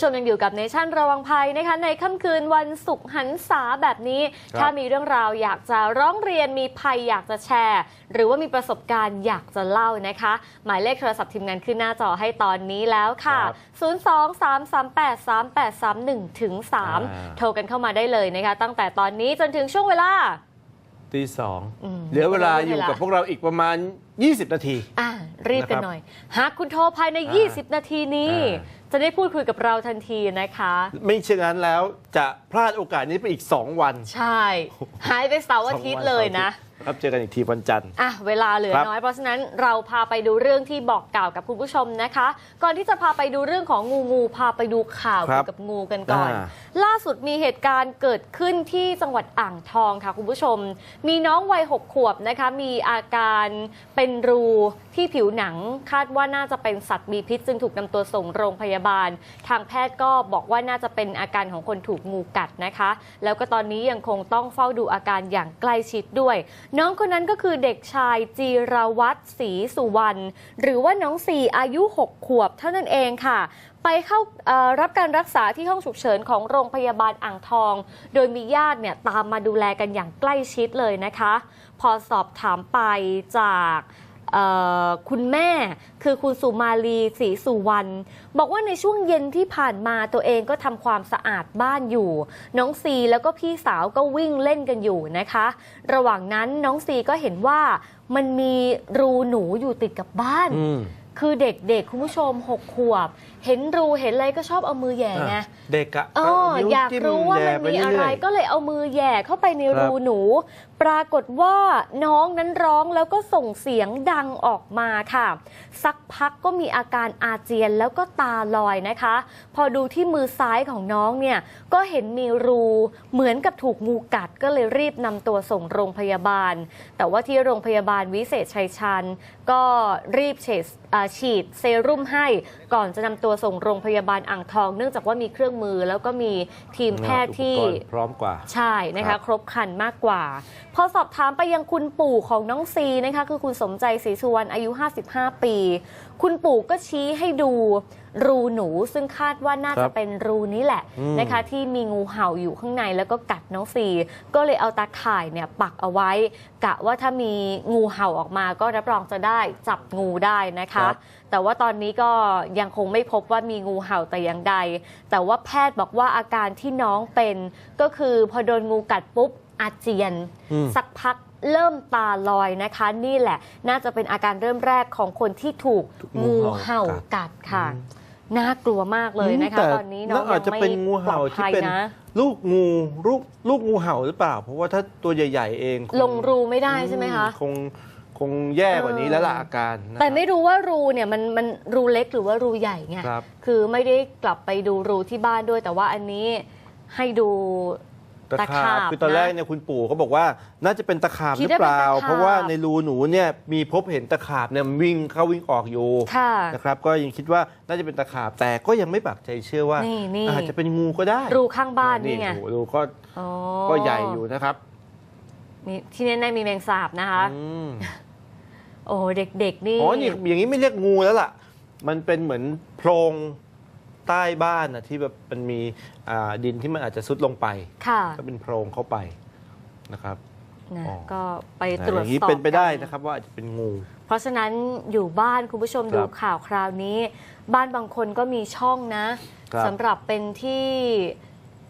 ผู้ชมยังอยู่กับเนชั่นระวังภัยนะคะในค่ำคืนวันศุกร์หันษาแบบนี้ครับถ้ามีเรื่องราวอยากจะร้องเรียนมีภัยอยากจะแชร์ หรือว่ามีประสบการณ์อยากจะเล่านะคะ หมายเลขโทรศัพท์ทีมงานขึ้นหน้าจอให้ตอนนี้แล้วค่ะ 023383831ถึง3โทรกันเข้ามาได้เลยนะคะ ตั้งแต่ตอนนี้จนถึงช่วงเวลาตีสองอืมเหลือเวลาเหลือเวลาอยู่กับพวกเราอีกประมาณ 20 นาที อะรีบกันนะครับหน่อย หากคุณโทรภายในอ่า20 นาทีนี้อ่า จะได้พูดคุยกับเราทันทีนะคะ ไม่เช่นนั้นแล้วจะพลาดโอกาสนี้ไปอีก 2 วัน ใช่ หายไปเสาร์อาทิตย์เลยนะ ครับเจอกันอีกทีวันจันทร์อะเวลาเหลือครับน้อยเพราะฉะนั้นเราพาไปดูเรื่องที่บอกกล่าวกับคุณผู้ชมนะคะ ก่อนที่จะพาไปดูเรื่องของงูงูพาไปดูข่าวครัเกี่ยบวกับงูกันก่อนอ่าล่าสุดมีเหตุการณ์เกิดขึ้นที่จังหวัดอ่างทองค่ะคุณผู้ชม มีน้องวัยหกขวบนะคะมีอาการเป็นรูที่ผิวหนังคาดว่าน่าจะเป็นสัตว์มีพิษ จึงถูกนำตัวส่งโรงพยาบาล ทางแพทย์ก็บอกว่าน่าจะเป็นอาการของคนถูกงูกัดนะคะ แล้วก็ตอนนี้ยังคงต้องเฝ้าดูอาการอย่างใกล้ชิดด้วยน้องคนนั้นก็คือเด็กชายจีรวัตรศรีสุวรรณหรือว่าน้องสี่อายุ 6 ขวบเท่านั้นเองค่ะ ไปเข้ารับการรักษาที่ห้องฉุกเฉินของโรงพยาบาลอ่างทอง โดยมีญาติเนี่ยตามมาดูแลกันอย่างใกล้ชิดเลยนะคะ พอสอบถามไปจาก คุณแม่ คือคุณสุมาลีศรีสุวรรณบอกว่าในช่วงเย็นที่ผ่านมาตัวเองก็ทำความสะอาดบ้านอยู่ น้องซีแล้วก็พี่สาวก็วิ่งเล่นกันอยู่นะคะ ระหว่างนั้นน้องซีก็เห็นว่ามันมีรูหนูอยู่ติดกับบ้านอืมคือเด็กๆคุณผู้ชมหกขวบ เห็นรูเห็นอะไรก็ชอบเอามือแหย่ไงอะเด็กอะเออนิ้วอยากจิ้มรู้ว่าแย่มันปมีอะไรเรื่ยๆก็เลยเอามือแหย่เข้าไปในครับรูหนู ปรากฏว่าน้องนั้นร้องแล้วก็ส่งเสียงดังออกมาค่ะ สักพักก็มีอาการอาเจียนแล้วก็ตาลอยนะคะ พอดูที่มือซ้ายของน้องเนี่ยก็เห็นมีรูเหมือนกับถูกงูกัดก็เลยรีบนำตัวส่งโรงพยาบาล แต่ว่าที่โรงพยาบาลวิเศษชัยชัน ก็รีบเฉดอ่าฉีดเซรุ่มให้ก่อนจะนำตัวส่งโรงพยาบาลอ่างทอง เนื่องจากว่ามีเครื่องมือแล้วก็มีทีมแพทย์ที่อุปกรณ์พร้อมกว่า ใช่นะครัคะบครบครันมากกว่า พอสอบถามไปยังคุณปู่ของน้องซีนะคะ คือคุณสมใจศรีสุวรรณอายุ 55 ปี คุณปู่ก็ชี้ให้ดู รูหนูซึ่งคาดว่าน่าครัจะบเป็นรูนี้แหละอืมนะคะ ที่มีงูเห่าอยู่ข้างในแล้วก็กัดน้องซีก็เลยเอาตาข่ายเนี่ยปักเอาไว้ กะว่าถ้ามีงูเห่าออกมาก็รับรองจะได้จับงูได้นะคะครับแต่ว่าตอนนี้ก็ยังคงไม่พบว่ามีงูเห่าแต่อย่างใด แต่ว่าแพทย์บอกว่าอาการที่น้องเป็น ก็คือพอโดนงูกัดปุ๊บอาเจียนอืมสักพักเริ่มตาลอยนะคะ นี่แหละ น่าจะเป็นอาการเริ่มแรกของคนที่ถูกงูเห่ากัดค่ะ น่ากลัวมากเลยนะคะแต่ตอนนี้น้องอายัจงจะไม่เป็นงูปลเห่าอดที่ภัยเป็นนะลูกงูลูกลูกงูเห่าหรือเปล่า เพราะว่าถ้าตัวใหญ่ ๆ เองคลงรูไม่ได้ใช่ไหมคะคงคงแย่กว่านี้แล้วล่ะเออออาการนะครับแต่ไม่รู้ว่ารูเนี่ยมันมันรูเล็กหรือว่ารูใหญ่ไงครับคือไม่ได้กลับไปดูรูที่บ้านด้วย แต่ว่าอันนี้ให้ดู ตะขาบตะขาบคือตอนนะแรกเนี่ยคุณปู่เขาบอกว่า น่าจะเป็นตะขาบคิหดรือว่าเป็นเปล่าตะขาบเพราะว่าในรูหนูเนี่ยมีพบเห็นตะขาบเนี่ยวิ่งเข้าวิ่งออกอยู่ค่ะนะครับก็ยังคิดว่าน่าจะเป็นตะขาบแต่ก็ยังไม่ปักใจเชื่อว่านี่นี่อาจจะเป็นงูก็ได้ รูข้างบ้านนี่ไงโอ้โหรูก็อ๋อก็ใหญ่อยู่นะครับมีที่แน่ๆมีแมงสาบนะคะอืมโอ้เด็กๆนี่อ๋อนี่อย่างนี้ไม่เรียกงูแล้วล่ะ มันเป็นเหมือนโพรง ใต้บ้านนะที่แบบมันมีอ่าดินที่มันอาจจะซุดลงไป ค่ะก็เป็นโพรงเข้าไปนะครับ นะอ๋อ ก็ไปนะตรวอจย่างนี้สอบเป็นไปได้กั นะครับว่าอาจจะเป็นงู เพราะฉะนั้นอยู่บ้านคุณผู้ชมครับดูข่าวคราวนี้ บ้านบางคนก็มีช่องนะครับสำหรับเป็นที่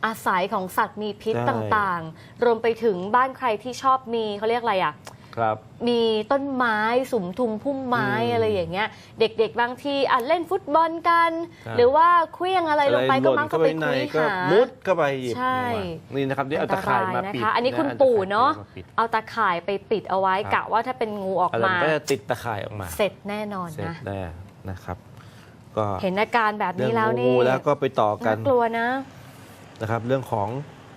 อาศัยของสัตว์มีพิษใช่ ต่างๆ รวมไปถึงบ้านใครที่ชอบมีเขาเรียกอะไรอะ ครับ มีต้นไม้สุมทุมพุ่มไม้อืมอะไรอย่างเงี้ย เด็กๆบางทีอะเล่นฟุตบอลกัน ครับ หรือว่าเคลี้ยงอะไรลงไปก็มักจะไปหล่นคุยเข้าไปในก็หา มุดเข้าไปหยิบใช่มานี่นะครับนี่เอาตะข่ายมาปิดนะคะอันนี้คุณเาตะปู่ข่ยเนาะมาปิดเอาตาข่ายไปปิดเอาไว้ครับกะว่าถ้าเป็นงูออกอะไรมา มันก็จะติดตะข่ายออกมา เสร็จแน่นอนเสร็จนะ แน่นะครับ ก็เห็นอาการแบบเรื่อนี้งแล้วนี่งูแล้วก็ไปต่อกัน่านกลัวนะ นะครับเรื่องของ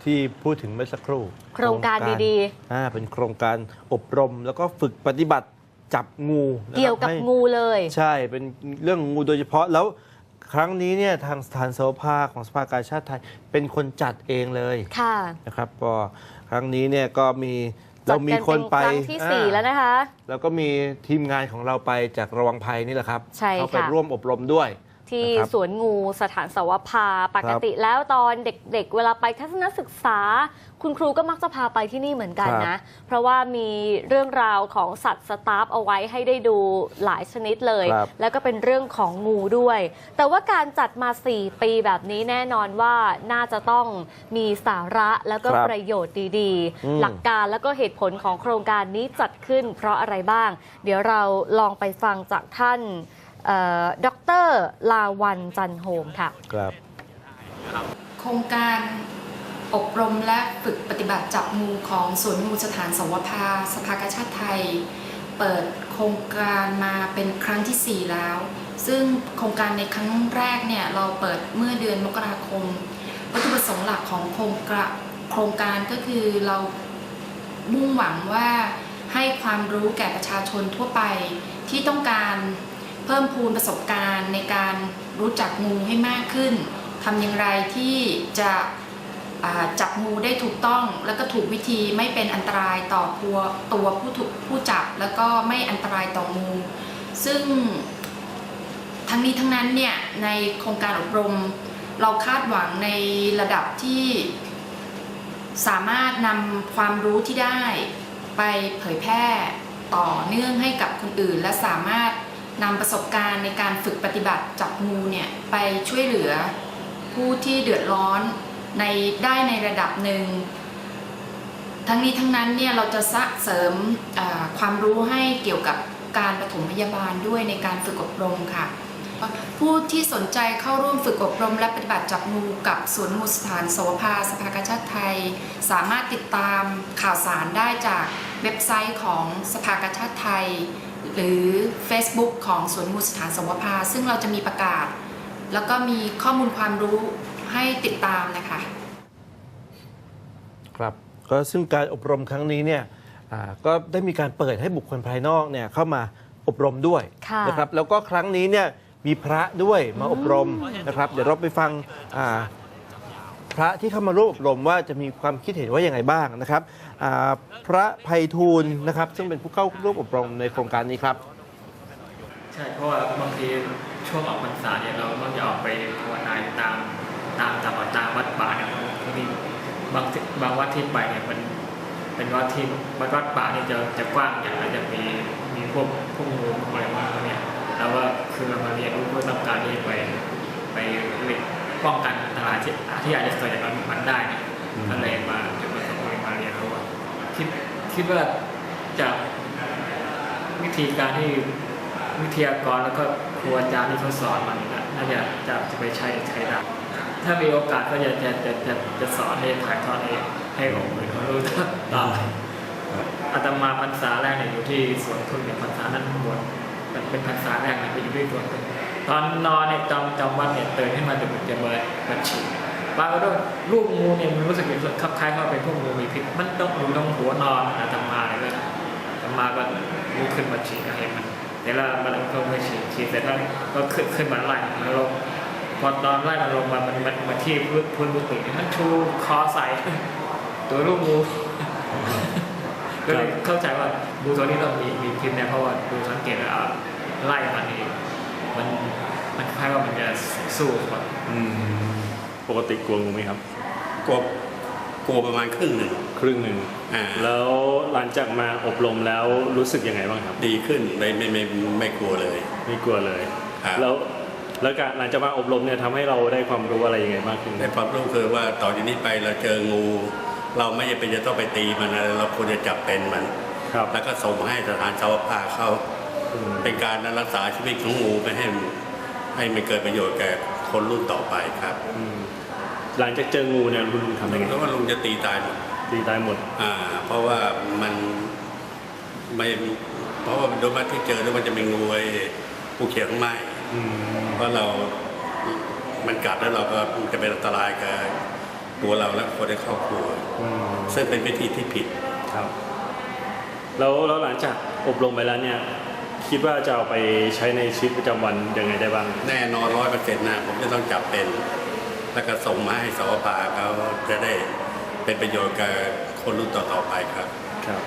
ที่พูดถึงเมื่อสักครู่ โครงการดีอ่าเป็นโครงการอบรมแล้วก็ฝึกปฏิบัติจับงูนะครับเกี่ยวกับให้งูเลย ใช่เป็นเรื่องงูโดยเฉพาะแล้วครั้งนี้เนี่ยทางสถานโสภาของสภากาชาติไทย เป็นคนจัดเองเลยค่ะ นะครับก็ครั้งนี้เนี่ยก็มีจัเราดมีกันคนเป็นไปครั้งที่สี่อ่าแล้วนะคะแล้วก็มีทีมงานของเราไปจากระวังภัยนี่แหละครับใช่เข้าไปค่ะ ร่วมอบรมด้วย ที่นะครับ สวนงูสถานสวภาปกติแล้วตอนเด็กๆ เวลาไปทัศนศึกษา คุณครูก็มักจะพาไปที่นี่เหมือนกันนะ เพราะว่ามีเรื่องราวของสัตว์สตาฟเอาไว้ให้ได้ดูหลายชนิดเลย ครับ แล้วก็เป็นเรื่องของงูด้วย แต่ว่าการจัดมา 4 ปีแบบนี้แน่นอนว่าน่าจะต้องมีสาระแล้วก็ครับประโยชน์ดีอืม ๆ หลักการแล้วก็เหตุผลของโครงการนี้จัดขึ้นเพราะอะไรบ้าง เดี๋ยวเราลองไปฟังจากท่าน ดรลาวันจันโฮมค่ะครับโครงการอบรมและฝึกปฏิบัติจับงูของสวนงูสถานสวภาสภากาชาติไทย เปิดโครงการมาเป็นครั้งที่ 4 แล้ว ซึ่งโครงการในครั้งแรกเนี่ยเราเปิดเมื่อเดือนมกราคม วัตถุประสงค์หลักของโครงกระโครงการก็คือเรามุ่งหวังว่าให้ความรู้แก่ประชาชนทั่วไปที่ต้องการ เพิ่มพูนประสบการณ์ในการรู้จักงูให้มากขึ้นทำอย่างไรที่จะจับงูได้ถูกต้องแล้วก็ถูกวิธีไม่เป็นอันตรายต่อตัวตัวผู้ถูกผู้จับ แล้วก็ไม่อันตรายต่องู ซึ่งทั้งนี้ทั้งนั้นเนี่ยในโครงการอบรม เราคาดหวังในระดับที่สามารถนำความรู้ที่ได้ไปเผยแพร่ต่อเนื่องให้กับคนอื่น และสามารถ นำประสบการณ์ในการฝึกปฏิบัติจับงูเนี่ยไปช่วยเหลือผู้ที่เดือดร้อนในได้ในระดับหนึ่ง ทั้งนี้ทั้งนั้นเนี่ยเราจะสะเสริมความรู้ให้เกี่ยวกับการปฐมพยาบาลด้วยในการฝึกอบรมค่ะ ผู้ที่สนใจเข้าร่วมฝึกอบรมและปฏิบัติจับงูกับสวนงูสถานสวภาสภากาชาติไทย สามารถติดตามข่าวสารได้จากเว็บไซต์ของสภากาชาติไทย หรือ Facebook ของสวนงูสถานสวภาซึ่งเราจะมีประกาศ แล้วก็มีข้อมูลความรู้ให้ติดตามนะคะครับก็ซึ่งการอบรมครั้งนี้เนี่ยอ่าก็ได้มีการเปิดให้บุคคลภายนอกเนี่ยเข้ามาอบรมด้วยค่ะนะครับแล้วก็ครั้งนี้เนี่ยมีพระด้วยมาอบรมนะครับ เดี๋ยวเราไปฟังอ่า พระที่เข้ามาร่วมอบรมว่าจะมีความคิดเห็นว่าอย่างไรบ้างนะครับพระภัยทูลนะครับ ซึ่งเป็นผู้เข้าร่วมอบรมในโครงการนี้ครับ ใช่เพราะว่าบางทีช่วงออกพรรษาเนี่ยเราต้องจะออกไปภาวนาตามตามตามตามวัดป่าเนี่ยบางทีบางที่บางวัดที่ไปเนี่ยมันเป็นวัดที่วัดวัดป่าเนี่ยจะจะกว้างอย่างแล้วจะมีมีพวกพวกงูอะไรมาเนี่ยแล้วว่าคือเรามาเรียนรู้เพื่อต้องการที่จะไปไป ป้องกันอันตรายที่ที่อาจจะเกิดจากมันได้เนี่ยอืมก็เลยมาจุดประสงค์เลยมาเรียนรู้อะคิดคิดว่าจากวิธีการที่วิทยากรแล้วก็ครูอาจารย์ที่เขาสอนมันนะน่าจะจะจะไปใช้ใช้ได้ถ้ามีโอกาสก็จะจะจะจะจะสอนให้ถ่ายทอดให้ให้องค์อื่นเขารู้ต่ออาตมาพรรษาแรกเนี่ยอยู่ที่สวนพึ่งเนี่ยพรรษานั้นบวชมันเป็นพรรษาแรกนะไปอยู่ที่สวนพึ่ง ตอนนอนเนี่ยจำจำวันเนี่ยตื่นขึ้นมาดึกๆจะเบิดบัญชีบางก็ด้วยลูกงูเนี่ยมันรู้สึกเป็นคับคล้ายว่าเป็นพวกงูมีพิษมันต้องอยู่ตรงหัวนอนอาตมาเลยก็ต่อมาก็ลุกขึ้นมาฉีดให้มันเดี๋ยวเรามันก็ไม่ฉีดฉีดเสร็จแล้วก็ขึ้นขึ้นมาไล่มันลงพอตอนไล่มันลงมามันมันมาที่พื้นพื้นกุฏิมันชูคอใส่ตัวลูกงูก็เลยเข้าใจว่างูตัวนี้ต้องมีมีพิษแน่เพราะว่าดูสังเกตแล้วไล่มันนี่ มันมันคล้ายว่ามันจะสู้กับอืมปกติกลัวงูไหมครับ กลัวกลัวประมาณครึ่งหนึ่งครึ่งหนึ่งอ่าแล้วหลังจากมาอบรมแล้วรู้สึกยังไงบ้างครับ ดีขึ้นไม่ไม่ไม่ไม่กลัวเลยไม่กลัวเลยครับแล้วแล้วการหลังจากมาอบรมเนี่ยทำให้เราได้ความรู้อะไรยังไงมากขึ้นในความรู้คือว่าต่อจากนี้ไปเราเจองู เราไม่จำเป็นจะต้องไปตีมันนะเราควรจะจับเป็นมัน ครับ แล้วก็ส่งให้สถานสาวภาเขาอืม เป็นการรักษาชีวิตของงูไม่ให้ให้มันเกิดประโยชน์แก่คนรุ่นต่อไปครับอืมหลังจากเจองูเนี่ยคุณลุงทำยังไงเพราะว่าลุงจะตีตายหมดตีตายหมด อ่า เพราะว่ามันไม่เพราะว่าโดยมากที่เจอแล้วมันจะเป็นงูไอ้ผู้เขียวข้างไม้อืมเพราะเรามันกัดแล้วเราก็จะเป็นอันตรายกับตัวเราและคนในครอบครัวอืมซึ่งเป็นวิธีที่ผิดครับ แล้วแล้วหลังจากอบรมไปแล้วเนี่ย คิดว่าจะเอาไปใช้ในชีวิตประจำวันยังไงได้บ้าง แน่นอนร้อยเปอร์เซ็นต์นะผมจะต้องจับเป็น แล้วก็ส่งมาให้สวภาเขาจะได้เป็นประโยชน์กับคนรุ่นต่อๆไปครับ ครับ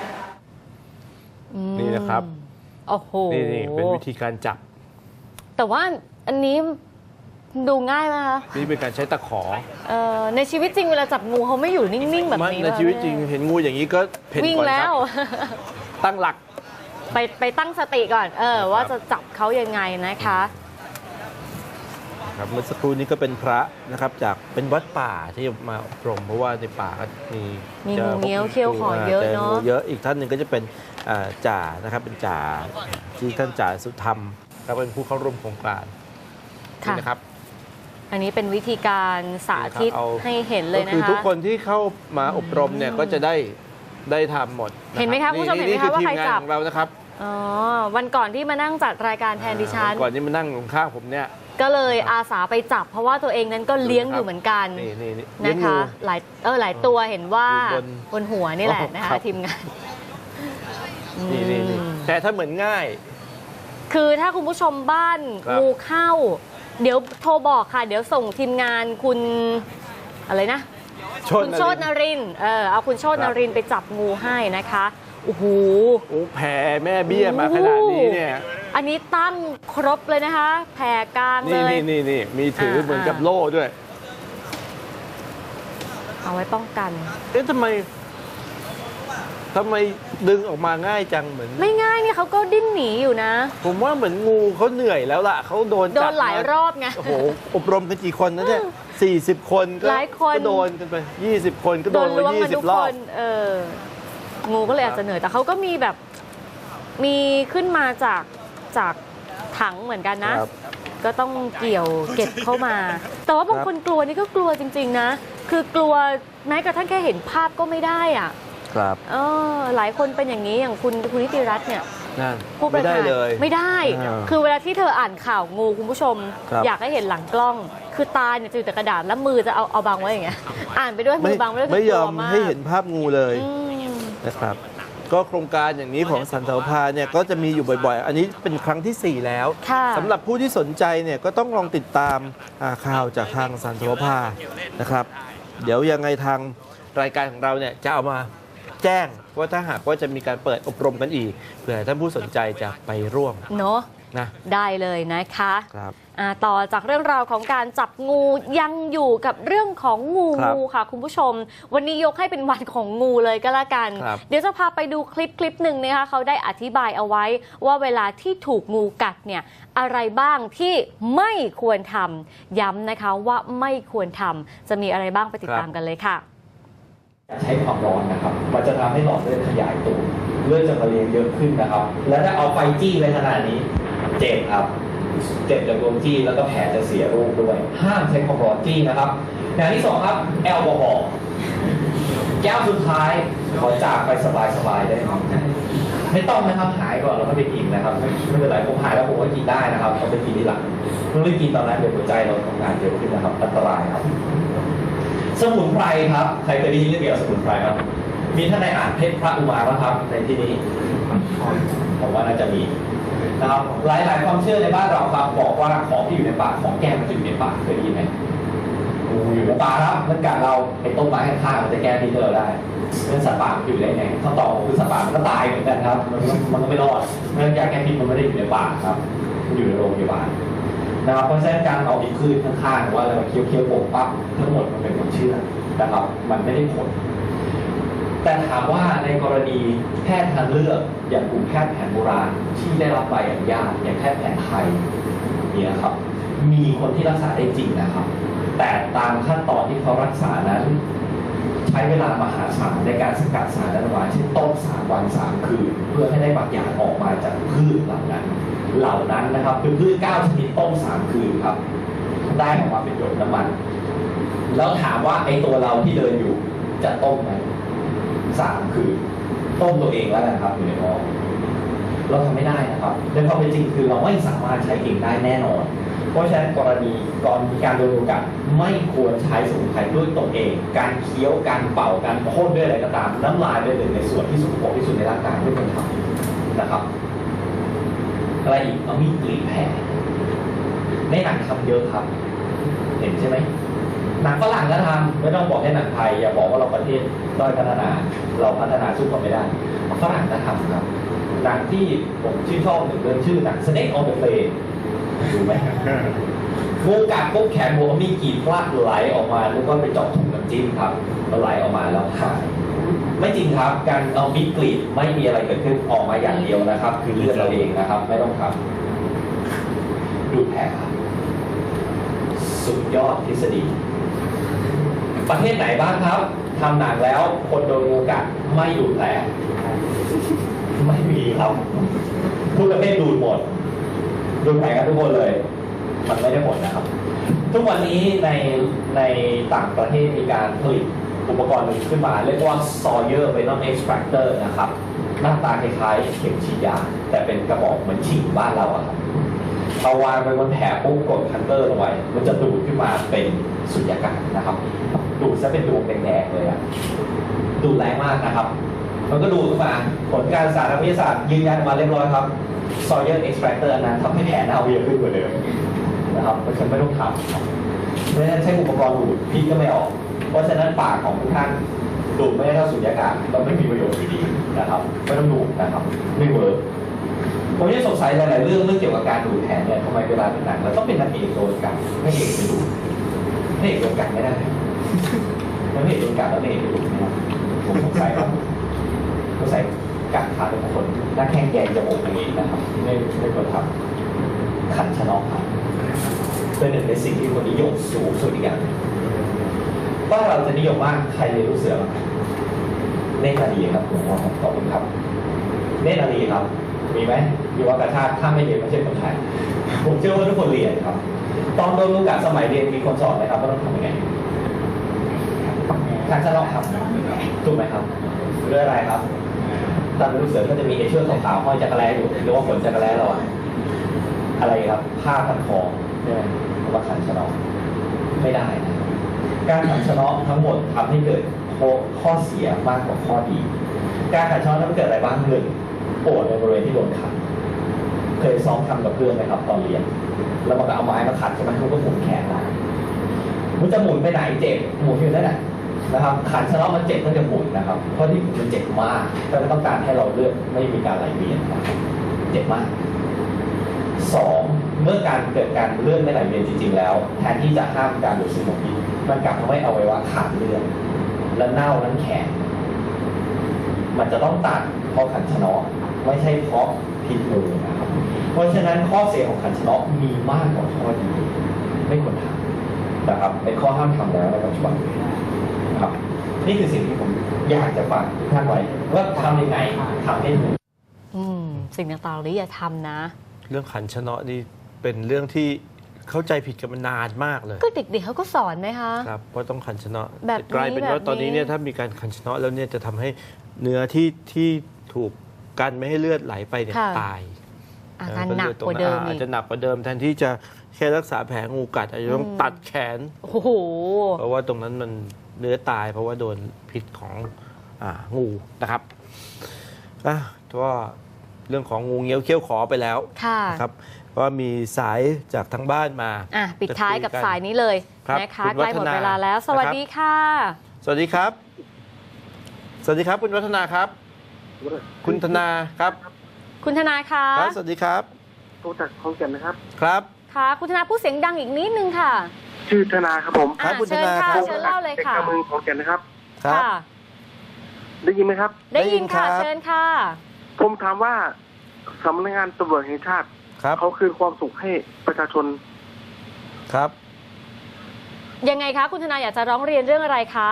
อืมนี่นะครับ โอ้โหนี่นี่เป็นวิธีการจับ แต่ว่าอันนี้ดูง่ายไหมคะนี่เป็นการใช้ตะขอเอ่อในชีวิตจริงเวลาจับงูเขาไม่อยู่นิ่ง ๆ แบบไม่นี้ในป่ะชีวิตจริงเห็นงูอย่างนี้ก็เพ่นวิ่งก่อนแล้ครัว บตั้งหลัก ไปไปตั้งสติก่อน เออครับว่าจะจับเขายังไงนะคะ ครับเมื่อสักครู่นี้ก็เป็นพระนะครับ จากเป็นวัดป่าที่มาอบรมเพราะว่าในป่าก็มีมีจองูเงี้ยวเขี้ยวขอเยอะจเนอะงูเยอะอีกท่านหนึ่งก็จะเป็นอ่าจ่านะครับเป็นจ่าที่ท่านจ่าสุธรรมแล้วเป็นผู้เข้าร่วมโครงการนี่ค่ะนะครับอันนี้เป็นวิธีการสาธิตเอาให้เห็นเลยก็นะคือคะทุกคนที่เข้ามาอบรมเนี่ยก็จะได้ ได้ทำหมดนรับเห็นไหมคะคุณผู้ชมเห็นไหมคะคือว่าทีมใครงานจับของเรานะครับอ๋อวันก่อนที่มานั่งจัดรายการแทนดิฉันก่อนที่มานั่งตรงข้างผมเนี่ยก็เลยอาสาไปจับ เพราะว่าตัวเองนั้นก็เลี้ยงอยู่เหมือนกันนี่นี่นี่เลี้ยนะงคะงูหลายเออหลายตัวเห็นว่าอยู่บนบนหัวนี่แหละนะครัคะบทีมงานนี่นี่นี่อืมแต่ถ้าเหมือนง่าย คือถ้าคุณผู้ชมบ้านครับงูเข้า เดี๋ยวโทรบอกค่ะ เดี๋ยวส่งทีมงานคุณอะไรนะ ชนคุณโชตนรินทร์เออเอาคุณโชตนรินทร์ไปจับงูให้นะคะโอ้โห โอ้แผ่แม่เบี้ยมาขนาดนี้เนี่ย อันนี้ตั้งครบเลยนะคะ แผ่กลางเลนี่ย นี่นี่นี่มีถืออา เหมือนกับอ่าโล่ด้วย เอาไว้ป้องกัน เอ๊ะทำไม ทำไมดึงออกมาง่ายจังเหมือน ไม่ง่ายนี่เขาก็ดิ้นหนีอยู่นะ ผมว่าเหมือนงูเขาเหนื่อยแล้วล่ะเขาโดนโดจับนหลายมารอบไงโอ้โหอบรมกันกี่คนนะเนี่ยสี่สิบคนก็หลายคนก็โดนกันไปยี่สิบคนก็โดนมาล้วงยี่มาสิทุบกรคอบนเอองูก็เลยอาจจะเหนื่อยแต่เขาก็มีแบบมีขึ้นมาจากจากถังเหมือนกันนะครับก็ต้องเกี่ยวเก็บเข้ามา แต่ว่าบางครับคนกลัวนี่ก็กลัวจริง ๆ นะ คือกลัวแม้กระทั่งแค่เห็นภาพก็ไม่ได้อะ ครับเออหลายคนเป็นอย่างนี้อย่างคุณคุณนิติรัตน์เนี่ยนั่นผู้ประไม่ได้กาศเลยไม่ได้ อ่าคือเวลาที่เธออ่านข่าวงูคุณผู้ชม ครับอยากให้เห็นหลังกล้อง คือตาเนี่ยจะอยู่แต่กระดาษแล้วมือจะเอาเอาบังไว้อย่างเงี้ยอ่านไปด้วยมืไม่อบังไว้ด้วยไม่ยอมคืกลัวากให้เห็นภาพงูเลยอืมนะครับ ก็โครงการอย่างนี้ของสันเสาพาเนี่ยก็จะมีอยู่บ่อยๆ อันนี้เป็นครั้งทีสี่4 แล้วค่ะสำหรับผู้ที่สนใจเนี่ยก็ต้องลองติดตามอ่าข่าวจากทางสันเสาพานะครับ เดี๋ยวยังไงทางรายการของเราเนี่ยจะเอามา แจ้งว่าถ้าหากว่าจะมีการเปิดอบรมกันอีกเผื่อท่านผู้สนใจจะไปร่วมเนาะนะได้เลยนะคะครับอ่าต่อจากเรื่องราวของการจับงูยังอยู่กับเรื่องของงูครับงูค่ะ คุณผู้ชม วันนี้ยกให้เป็นวันของงูเลยก็แล้วกันครับเดี๋ยวจะพาไปดูคลิปคลิปหนึ่งนะคะเขาได้อธิบายเอาไว้ว่าเวลาที่ถูกงูกัดเนี่ยอะไรบ้างที่ไม่ควรทำย้ำนะคะว่าไม่ควรทำจะมีอะไรบ้างไปติดตามกันเลยค่ะ ใช้ความร้อนนะครับ มันจะทำให้หลอดเลือดขยายตัว เลือดจะมาเลี้ยงเยอะขึ้นนะครับ แล้วถ้าเอาไฟจี้ไปขนาดนี้ เจ็บครับ เจ็บจากโดนจี้แล้วก็แผลจะเสียรูปด้วย ห้ามใช้ความร้อนจี้นะครับ อย่างที่สองครับแอลกอฮอล์ แก้วสุดท้ายขอจากไปสบายๆได้ไหมไม่ต้องนะครับหายก่อนแล้วก็ไปกินนะครับไม่เป็นไรผมหายแล้วผมก็กินได้นะครับเขาไปกินทีหลังเมื่อไม่กินตอนนั้นเดี๋ยวหัวใจเราทำงานเยอะขึ้นนะครับอันตรายครับ สมุนไพรครับ ใครเคยได้ยินเรื่องเกี่ยวกับสมุนไพรครับ มีท่านในอ่านเพชรพระอุมาไหมครับ ในที่นี้ผมว่าน่าจะมีนะครับหลายๆความเชื่อในบ้านเราครับบอกว่าของที่อยู่ในปากของแก้มันจะอยู่ในปากเคยได้ยินไหมอยู่ในปากครับมันกัดเราไอ้ต้นไม้ข้างๆมันจะแก้พิษให้เราได้เรื่องสัตว์ป่ามันอยู่ได้ไงคำตอบคือสัตว์ป่ามันก็ตายเหมือนกันครับมันก็มันก็ไม่รอดเรื่องยาแก้พิษมันไม่ได้อยู่ในปากครับ มันอยู่ในโรงพยาบาล นะครับเพราะฉะนั้นการเอาอีกพืชข้างๆหรือว่าอะไรมาเคี้ยวเคี้ยวๆโปะปั๊บทั้งหมดมันเป็นความเชื่อนะครับมันไม่ได้ผล แต่ถามว่าในกรณีแพทย์ทางเลือกอย่างกลุ่มแพทย์แผนโบราณที่ได้รับใบอนุญาตอย่างแพทย์แผนไทยเนี่ยครับ มีคนที่รักษาได้จริงนะครับ แต่ตามขั้นตอนที่เขารักษานั้น ใช้เวลามหาศาลในการสกัดสารนั้นออกมาเช่นต้มสามวันสามคืน เพื่อให้ได้บางอย่างออกมาจากพืชเหล่านั้น เหล่านั้นนะครับเป็นพืชเก้าชนิดต้มสามคืนครับ ได้ออกมาเป็นหยดน้ำมัน แล้วถามว่าไอ้ตัวเราที่เดินอยู่จะต้มไหมสามคืนต้มตัวเองแล้วนะครับอยู่ในท้อง เราทำไม่ได้นะครับในความเป็นจริงคือเราไม่สามารถใช้เองได้แน่นอน เพราะฉะนั้นกรณีก่อนมีการโดนโอกาสไม่ควรใช้สมุนไพรด้วยตนเอง การเคี้ยวการเป่าการพ่นด้วยอะไรก็ตาม น้ำลายเป็นหนึ่งในส่วนที่สกปรกที่สุดในร่างกายไม่ควรทำนะครับอะไรอีกเอามีดกรีดแผลในหนังทำเยอะครับ เห็นใช่ไหมหนังฝรั่งก็ทำไม่ต้องบอกแค่หนังไทย อย่าบอกว่าเราประเทศด้อยพัฒนา เราพัฒนาสู้เขาไม่ได้ฝรั่งก็ทำครับ หนังที่ผมชื่นชอบหนึ่งเรื่องชื่อหนัง Snake on the Plane ดูไหมงูกัดปุ๊บแขนบวมมีกีดพลาดไหลออกมานึกว่าไปเจาะถุงน้ำจิ้มครับไหลออกมาแล้วหายไม่จริงครับ การเอามีดกรีดไม่มีอะไรเกิดขึ้นออกมาอย่างเดียวนะครับ คือเลือดเราเองนะครับ ไม่ต้องทำดูแผลสุดยอดทฤษฎีประเทศไหนบ้างครับทำหนังแล้วคนโดนงูกัดไม่ดูดแผล ไม่มีครับทุกประเทศดูดหมด ดูดแผลกันทุกคนเลย มันไม่ได้ผลนะครับ ทุกวันนี้ในในต่างประเทศมีการผลิตอุปกรณ์หนึ่งขึ้นมา เรียกว่า Sawyer Venom Extractor นะครับ หน้าตาคล้ายๆเข็มฉีดยา แต่เป็นกระบอกเหมือนฉีดบ้านเราอะครับเอาวางไปบนแผลปุ๊บกดคันเตอร์ลงไปมันจะดูดขึ้นมาเป็นสุญญากาศนะครับ ดูดซะเป็นดวงแดงๆเลยอะดูดแรงมากนะครับ มันก็ดูขึ้นมาผลการศึกษาทางวิทยาศาสตร์ยืนยันออกมาเรียบร้อยครับ Sawyer Extractor อันนั้นทำให้แผลเน่าเยอะขึ้นกว่าเดิมนะครับเพราะฉะนั้นไม่ต้องทำเพราะฉะนั้นใช้อุปกรณ์ดูดพิษก็ไม่ออก เพราะฉะนั้นปากของทุกท่านดูดไม่ได้เท่าสุญญากาศก็ไม่มีประโยชน์อยู่ดีนะครับไม่ต้องดูดนะครับไม่เวิร์กผมยังสงสัยหลายๆเรื่องเรื่องเกี่ยวกับการดูดแผลเนี่ยทำไมเวลาเป็นหนังเราต้องเป็นนางเอกโดนกัดไม่เอกไปดูดไม่เอกโดนกัดไม่ได้ไม่เอกโดนกัดแล้วไม่เอกไปดูดผมสงสัยครับ กัดขาเป็นคนหน้าแข้งแยงจมูกอย่างนี้นะครับไม่ไม่ควรทำขันชะนอกครับเป็นหนึ่งในสิ่งที่คนนิยมสูงสุดอีกอย่างหนึ่งว่าเราจะนิยมมากใครเรียนรู้เสือบ้างเนตรนารีครับผมว่าขอบคุณครับ เนตรนารีครับ มีไหมอยู่ว่ากระชาติถ้าไม่เรียนไม่ใช่คนไทยผมเชื่อว่าทุกคนเรียนครับ ตอนโดนลูกกัดสมัยเรียนมีคนสอนไหมครับว่าต้องทำยังไงการชะลอกครับถูกไหมครับเรื่องอะไรครับ ตามลูกเสือก็จะมีไอ้เชือกขาวๆห้อยจักรแล้อยู่หรือว่าขนจักรแล้เราอะอะไรครับผ้าพันคอใช่ไหมเอาขันชะเนาะไม่ได้นะการขันชะเนาะทั้งหมดทำให้เกิดข้อเสียมากกว่าข้อดี การขันชะเนาะทำให้เกิดอะไรบ้างหนึ่งปวดในบริเวณที่โดนขันเคยซ้อมทำกับเพื่อนไหมครับตอนเรียนแล้วมันก็เอาไม้มาขัดใช่ไหมมันก็หมุนแขนได้มันจะหมุนไปไหนเจ็บหมุนอยู่นั่นแหละ นะครับขันชะเนาะมันเจ็บก็จะหมุนะครับ เพราะที่มันเจ็บมากก็ต้องการให้เราเลือดไม่มีการไหลเวียนเจ็บมากสองเมื่อการเกิดการเลือดไม่ไหลเวียนจริง ๆ แล้ว แทนที่จะห้ามการดูดซึมของพิษมันกลับทำให้อวัยวะขาดเลือดและเน่านั้นแข็งมันจะต้องตัดเพราะขันชะเนาะไม่ใช่เพราะพิษงูนะครับเพราะฉะนั้นข้อเสียของขันชะเนาะมีมากกว่าข้อดีไม่ควรทำนะครับเป็นข้อห้ามทำแล้วในปัจจุบันนะ ครับ นี่คือสิ่งที่ผมอยากจะฝากทุกท่านไว้ว่าทำยังไงทำให้ถูกอืมสิ่งต่างๆเหล่านี้อย่าทำนะ เรื่องขันชะเนาะนี่เป็นเรื่องที่เข้าใจผิดกันมานานมากเลย ก็เด็กๆเขาก็สอนไหมคะ ครับว่าต้องขันชะเนาะแบบนี้กลายเป็นว่าแบบนี้ตอนนี้เนี่ยถ้ามีการขันชะเนาะแล้วเนี่ยจะทำให้เนื้อที่ที่ถูกกันไม่ให้เลือดไหลไปเนี่ยค่ะ ตายอาการหนักกว่าเดิมอาอีจกจะหนักกว่าเดิมแทนที่จะแค่รักษาแผลงูกัดอาจจะต้องอืมตัดแขน โอ้โห เพราะว่าตรงนั้นมัน เนื้อตายเพราะว่าโดนพิษของอางูนะครับอะก็เรื่องของงูเงี้ยวเขี้ยวขอไปแล้วค่ะนะครับว่ามีสายจากทางบ้านมาอะปิดท้ายกับจะคุสายนี้เลยครับนะคะคุณใกล้หมดวัฒนาเวลาแล้ว สวัสนะครับดีค่ะ สวัสดีครับ สวัสดีครับคุณวัฒนาครับ คุณธนาครับ คุณธนาคะครับสวัสดีครับโทรจากคลองแก่นนะครับ ครับ ค่ะ คุณธนาพูดเสียงดังอีกนิดนึงค่ะ ชื่อธนาครับผมครับอะคุณเชิญธนาค่ะครับ เชิญเล่าเลยค่ะด็กกำเมืองคลองแก่นนะครับ ครับ ค่ะ ได้ยินไหมครับ ได้ยินค่ะ ได้ยินครับ เชิญค่ะ ผมถามว่าสำนักงานตำรวจแห่งชาติครับเขาคืนความสุขให้ประชาชน ครับยังไงคะ คุณธนาอยากจะร้องเรียนเรื่องอะไรคะ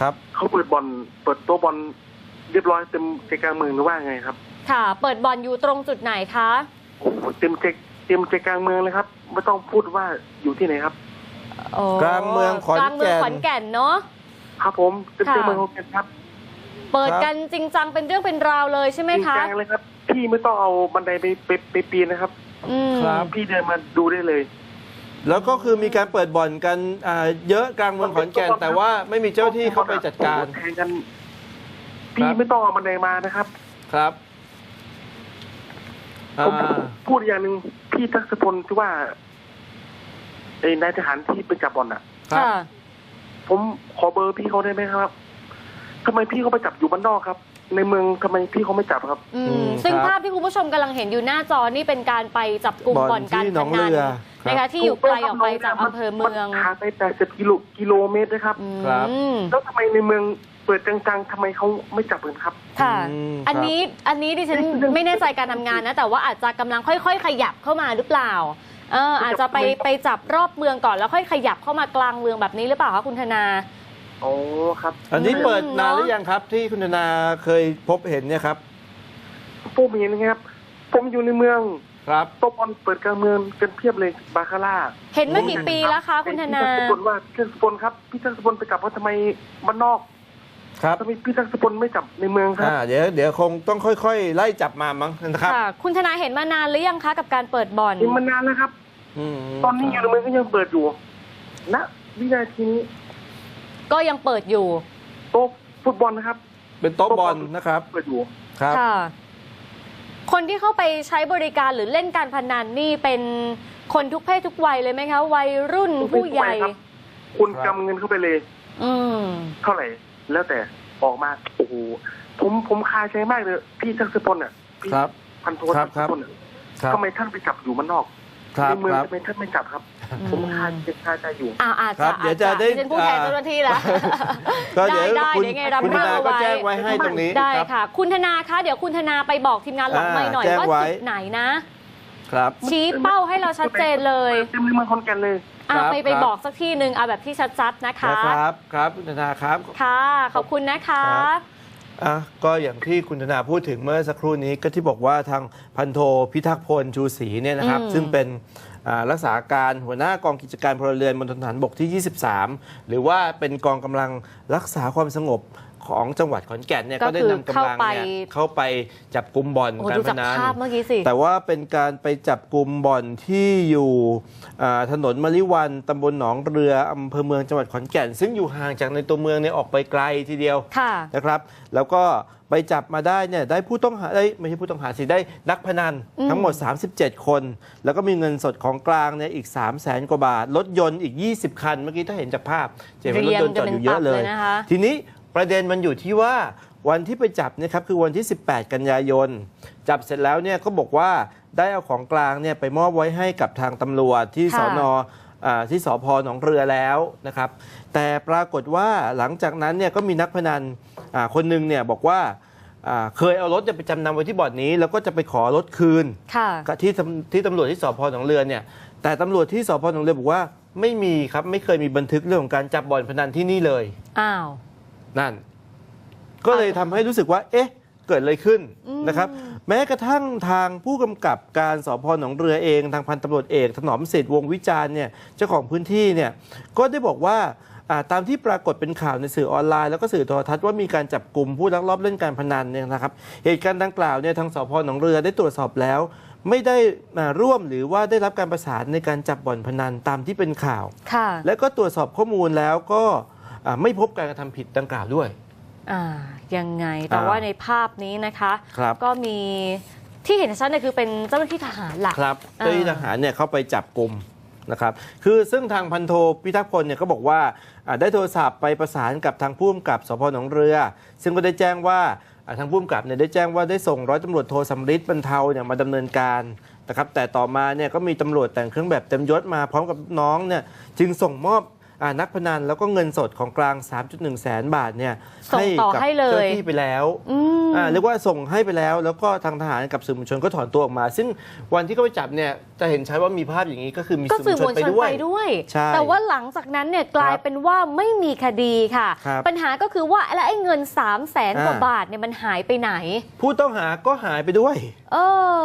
ครับ เขาเปิดบอลเปิดโต๊ะบอลเรียบร้อยเต็มใจกลางเมืองหรือว่าไงครับค่ะ เปิดบอลอยู่ตรงจุดไหนคะ โอ้โหเต็มใจ เต็มใจกลางเมืองเลยครับ ไม่ต้องพูดว่าอยู่ที่ไหนครับ โอ้กลางเมืองขอนแก่นกลางเมืองขอนแก่นเนาะ ครับผมเต็มใจค่ะเมืองคลองแก่นครับเปิดกันจริงจังเป็นเรื่องเป็นราวเลยใช่ไหมจริงคะจังเลยครับพี่ไม่ต้องเอาบันไดไปไปไปปีนนะครับอืมครับ พี่เดินมาดูได้เลย แล้วก็คือมีการเปิดบ่อนกันอ่าเยอะกลางเมืองขอนแก่น แต่ว่าไม่มีเจ้าที่เข้าไปจัดการ แทงกันพี่ไม่ต้องเอาบันไดมานะครับ ครับอ่าผม พูดอย่างหนึ่งพี่ทักษพลที่ว่าไอ้นายทหารที่ไปจับบอลอะ ครับ ค่ะ ผมขอเบอร์พี่เขาได้ไหมครับทำไมพี่เขาไปจับอยู่บ้านนอกครับ ในเมืองทำไมพี่เขาไม่จับครับ อือืมมซึ่งครับภาพที่คุณผู้ชมกำลังเห็นอยู่หน้าจอนี่เป็นการไปจับกลุ่มบ่บ่ออนนการที่หนพองนันเรือครับ นะคะที่อยู่ไกลออกไปจากอำเภอเมืองนห่างไปแปดสิบกิโลกิโลเมตรนะครับ อืม ครับ แล้วทำไมในเมืองเปิดจังๆทำไมเขาไม่จับกันครับ ค่ะ อืมอันนี้อันนี้ดิฉันไม่แน่ใจการทำงานนะ แต่ว่าอาจจะกำลังค่อย ๆ ขยับเข้ามาหรือเปล่าเอออาจจะไปไปจับรอบเมืองก่อนแล้วค่อยขยับเข้ามากลางเมืองแบบนี้หรือเปล่าคะคุณธนา อ๋อครับอันนี้เปิดนานหรือเนอะยังครับที่คุณธนาเคยพบเห็นเนี่ยครับผมเห็นนะครับ ผมอยู่ในเมืองครับ โต๊ะบอลเปิดกลางเมืองกันเพียบเลยบาคาร่าเห็นมากี่ปีแล้วคะ คุณธนาพี่ทักษพลว่าพี่ทักษพลครับพี่ทักษพลไปจับว่าทำไมบ้านนอก ครับทำไมพี่ทักษพลไม่จับในเมืองครับ อ่าเดี๋ยวเดี๋ยวคงต้องค่อย ๆ ไล่จับมามั้งนะครับค่ะ คุณธนาเห็นมานานหรือยังคะกับการเปิดบ่อนเห็นมานานแล้วครับอืมตอนนี้อยู่ในเมืองก็ยังเปิดอยู่ณวินาทีนี้ก็ยังเปิดอยู่โต๊ะฟุตบอลนะครับเป็นโต๊ะบอลนะครับเปิดอยู่ ครับ ค่ะ คนที่เข้าไปใช้บริการหรือเล่นการพนันนี่เป็นคนทุกเพศทุกวัยเลยไหมคะวัยรุ่นผู้ใหญ่ครับคุณครับกำเงินเข้าไปเลย อืม เท่าไหร่ แล้วแต่ออกมาโอ้โหผมผมคาใจมากเลย พี่ทักษพลอะพี่ครับ พันโทครับทักษพลอะครับทำไมท่านไปจับอยู่มันนอกครับในเมืองครับทำไมท่านไม่จับครับ ผมคาใจคาใจอยู่อ่าอาจครัจะบเดี๋ยวจะได้ดิฉันพูดแทนอ่าเจ้าหน้าที่แล้วก็เดี๋ยวได้คุณเดี๋ยวไงรับคุณเรื่ธองนาเอาก็ไว้แจ้งไว้ให้ตรงนี้ได้ครับค่ะ คุณธนาคะเดี๋ยวคุณธนาไปบอกทีมงานหลังไม่หน่อยอ่าว่าแจ้งไว้จุดไหนนะ ครับ ชี้เป้าให้เราชัดเจนเลยเต็มในเมืองคอนแก่นเลยอ่าครับไปไปครับ บอกสักที่หนึ่งเอาแบบที่ชัดๆนะคะ นะครับครับคุณธนาครับ ค่ะ ขอบคุณนะคะ ครับ อะก็อย่างที่คุณธนาพูดถึงเมื่อสักครู่นี้ก็ที่บอกว่าทางพันโทพิทักษ์พลชูศรีเนี่ยนะครับ อืมซึ่งเป็นอ่ารักษาการหัวหน้ากองกิจการพลเรือนมณฑลทหารบกที่ 23 หรือว่าเป็นกองกำลังรักษาความสงบ ของจังหวัดขอนแก่นเนี่ยก็ก็ได้คือนำกำลังเนี่ยเข้าไปเข้าไปจับกลุ่มบ่อนโอ้การดูพจากนันภาพเมื่อกี้สิแต่ว่าเป็นการไปจับกลุ่มบ่อนที่อยู่อ่าถนนมะลิวันตำบลหนองเรืออำเภอเมืองจังหวัดขอนแก่น ซึ่งอยู่ห่างจากในตัวเมืองเนี่ยออกไปไกลทีเดียวค่ะนะครับ แล้วก็ไปจับมาได้เนี่ยได้ผู้ต้องหาได้ไม่ใช่ผู้ต้องหาสิได้นักพนันอืมทั้งหมด 37 คน แล้วก็มีเงินสดของกลางเนี่ยอีก 3 0 0แสนกว่าบาท รถยนต์อีก 20 คัน เมื่อกี้ถ้าเห็นจากภาพจะเห็นว่ารถยนต์จอดอยู่เยอะเลยเรียงกันเป็นตับเลยนะคะทีนี้ ประเด็นมันอยู่ที่ว่าวันที่ไปจับเนะครับคือวันที่ 18 กันยายน จับเสร็จแล้วเนี่ยก็บอกว่าได้เอาของกลางเนี่ยไปมอบไว้ให้กับทางตำรวจที่ค่ะสอนอาที่สพหนองเรือแล้วนะครับ แต่ปรากฏว่าหลังจากนั้นเนี่ยก็มีนักพนันอ่าคนหนึ่งเนี่ยบอกว่าอ่าเคยเอารถจะไปจำนำไว้ที่บ่อนนี้ แล้วก็จะไปขอรถคืน ค่ะ กับที่ตำที่ตำรวจที่สพหนองเรือเนี่ยแต่ตำรวจที่สพหนองเรือบอกว่าไม่มีครับไม่เคยมีบันทึกเรื่องของการจับบ่อนพนันที่นี่เลย อ้าว นั่น ก็เลยทำให้รู้สึกว่า เอ๊ะ เกิดอะไรขึ้นอืมนะครับ แม้กระทั่งทางผู้กำกับการสพหนองเรือเองทางพันตำรวจเอกถนอมเศรษฐ์วงศ์วิจารณ์เนี่ยเจ้าของพื้นที่เนี่ยก็ได้บอกว่าอ่าตามที่ปรากฏเป็นข่าวในสื่อออนไลน์แล้วก็สื่อโทรทัศน์ว่ามีการจับกลุ่มผู้ลักลอบเล่นการพนันเนี่ยนะครับ เหตุการณ์ดังกล่าวเนี่ยทางสพหนองเรือได้ตรวจสอบแล้ว ไม่ได้มาร่วมหรือว่าได้รับการประสานในการจับบ่อนพนันตามที่เป็นข่าว ค่ะ และก็ตรวจสอบข้อมูลแล้วก็อ่า ไม่พบการกระทำผิดดังกล่าวด้วยอ่ายังไงแต่อ่าว่าในภาพนี้นะคะครับก็มีที่เห็นชัดเนี่ยคือเป็นเจ้าหน้าที่ทหารหลักครับอ่าเจ้าหน้าที่ทหารเนี่ยเข้าไปจับกลุ่มนะครับคือซึ่งทางพันโทพิทักษ์พลเนี่ยก็บอกว่าอ่าได้โทรศัพท์ไปประสานกับทางผู้กำกับสพหนองเรือ ซึ่งก็ได้แจ้งว่าอ่าทางผู้กำกับเนี่ยได้แจ้งว่าได้ส่งร้อยตำรวจโทสำริดบรรเทาเนี่ยมาดำเนินการนะครับแต่ต่อมาเนี่ยก็มีตำรวจแต่งเครื่องแบบเต็มยศมาพร้อมกับน้องเนี่ยจึงส่งมอบ อ่านักพนันแล้วก็เงินสดของกลาง 3.1 แสนบาทเนี่ยส่งต่อกัให้เลย เจ้าหน้าที่ไปแล้วอืมอ่าเรียกว่าส่งให้ไปแล้ว แล้วก็ทางทหารกับสื่อมวลชนก็ถอนตัวออกมา ซึ่งวันที่เขาไปจับเนี่ยจะเห็นชัดว่ามีภาพอย่างนี้ก็คือมีก็สื่สื่ออมมววลลชนชไปนด้วยไปด้วย ใช่แต่ว่าหลังจากนั้นเนี่ยกลายเป็นว่าไม่มีคดีค่ะ ครับปัญหาก็คือว่าแล้วไอ้เงิน 3 0 0แสนกว่าอ่า บาทเนี่ยมันหายไปไหน ผู้ต้องหาก็หายไปด้วย เออ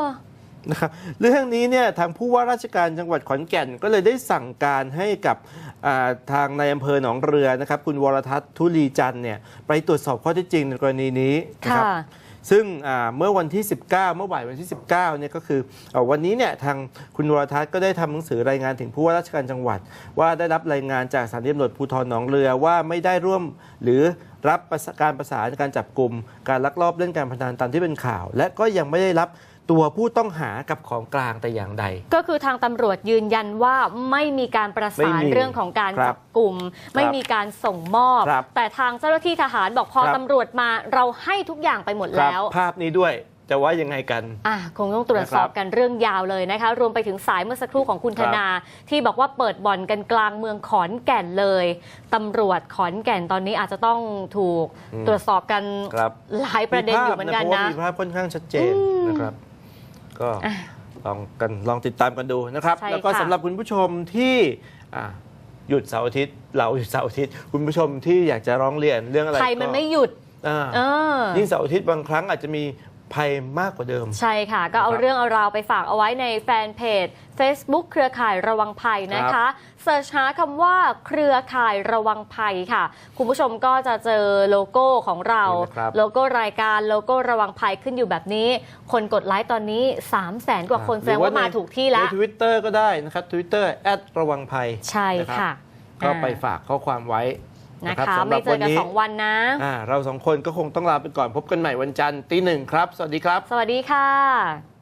นะครับเรื่องนี้เนี่ยทางผู้ว่าราชการจังหวัดขอนแก่นก็เลยได้สั่งการให้กับอ่า ทางในอำเภอหนองเรือนะครับคุณวรทัศน์ทุลีจันทร์เนี่ยไปตรวจสอบข้อเท็จจริงในกรณีนี้นะครับค่ะซึ่งอ่าเมื่อวันที่ 19 เมื่อบ่ายวันที่ 19เนี่ยก็คือเอ่อวันนี้เนี่ยทางคุณวรทัศน์ก็ได้ทำหนังสือรายงานถึงผู้ว่าราชการจังหวัด ว่าได้รับรายงานจากสถานีตำรวจภูธรหนองเรือว่าไม่ได้ร่วมหรือรับประสการประสานการจับกลุ่มการลักลอบเล่นการพนันตามที่เป็นข่าว และก็ยังไม่ได้รับ ตัวผู้ต้องหากับของกลางแต่อย่างใด ก็คือทางตำรวจยืนยันว่าไม่มีการประสานไม่มีเรื่องของการครับจับกลุ่ม ไม่มีการส่งมอบครับแต่ทางเจ้าหน้าที่ทหารบอกพอครับตำรวจมาเราให้ทุกอย่างไปหมดครับแล้ว ภาพนี้ด้วยจะว่ายังไงกันอะคงต้องตรวจสอบกันเรื่องยาวเลยนะคะ รวมไปถึงสายเมื่อสักครู่ของคุณคธรับนา ที่บอกว่าเปิดบ่อนกันกลางเมืองขอนแก่นเลยตำรวจขอนแก่นตอนนี้อาจจะต้องถูกอืมตรวจสอบกันครับหลายประเด็นอยู่เหมือนกันเพราะว่านะมีภาพค่อนข้างชัดเจนอืมนะครับ ก็อะลองกันลองติดตามกันดูนะครับ ใช่แล้วก็ค่ะ สำหรับคุณผู้ชมที่อะหยุดเสาร์อาทิตย์เราหยุดเสาร์อาทิตย์คุณผู้ชมที่อยากจะร้องเรียนเรื่องอะไรใครมันก็ไม่หยุด อ่า เออ ยิ่งเสาร์อาทิตย์บางครั้งอาจจะมี ภัยมากกว่าเดิม ใช่ค่ะ ก็เอานะครับเรื่องเอาราวไปฝากเอาไว้ในแฟนเพจ Facebook เครือข่ายระวังภัยนะคะเสิร์ชหาคำว่าเครือข่ายระวังภัยค่ะ คุณผู้ชมก็จะเจอโลโก้ของเรานี่นะครับโลโก้รายการโลโก้ระวังภัยขึ้นอยู่แบบนี้ คนกดไลค์ตอนนี้ 3 0 0แสนกว่าคนแสดงว่ามาถูกที่แล้วในทวิตเตอร์ก็ได้นะครับทวิตเตอร์แอดระวังภัยใช่นรับค่ะก็อ่าไปฝากข้อความไว้ นะนะครับคะสำหไม่รับเจอกันนี้สองวันนะอ่าเราสองคนก็คงต้องลาไปก่อนพบกันใหม่วันจันทร์ตีหนึ่งครับ สวัสดีครับ สวัสดีค่ะ